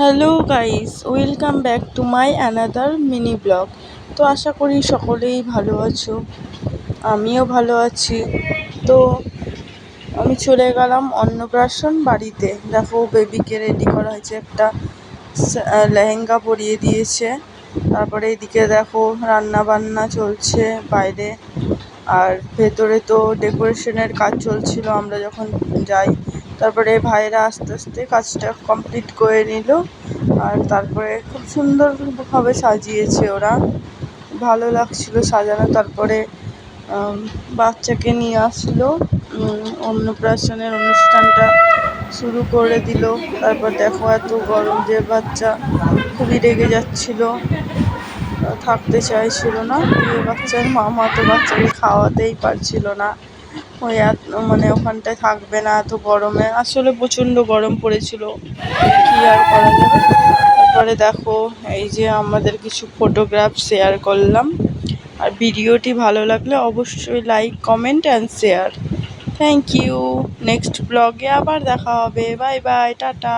Hello guys, welcome back to my another mini blog. তো আশা করি সকলেই ভালো আছো, আমিও ভালো আছি। তো আমি চলে গেলাম অন্নপ্রাশন বাড়িতে। দেখো বেবিকে রেডি করা হয়েছে একটা লেহেঙ্গা পরিয়ে দিয়েছে। তারপরে এদিকে দেখো রান্না বান্না চলছে বাইরে। আর ভেতরে তো ডেকোরেশনের কাজ চলছিল, আমরা যখন যাই তারপরে ভাইয়েরা আস্তে আস্তে কাজটা কমপ্লিট করে নিল। আর তারপরে খুব সুন্দরভাবে সাজিয়েছে ওরা। ভালো লাগছিল সাজানো। তারপরে বাচ্চাকে নিয়ে আসলো। অন্নপ্রাশনের অনুষ্ঠানটা শুরু করে দিল। তারপর দেখো এত গরম যে বাচ্চা খুবই রেগে যাচ্ছিল। থাকতে চাইছিল না। বাচ্চার মামা তো বাচ্চাকে খাওয়াতেই পারছিল না। ওই মানে ওখানটায় থাকবে না এত গরমে। আসলে প্রচণ্ড গরম পড়েছিল। কী আর করা যাবে? তারপরে দেখো, এই যে আমাদের কিছু ফটোগ্রাফ শেয়ার করলাম। আর ভিডিওটি ভালো লাগলে অবশ্যই like comment and share thank you next ব্লগে আবার দেখা হবে। Bye bye tata.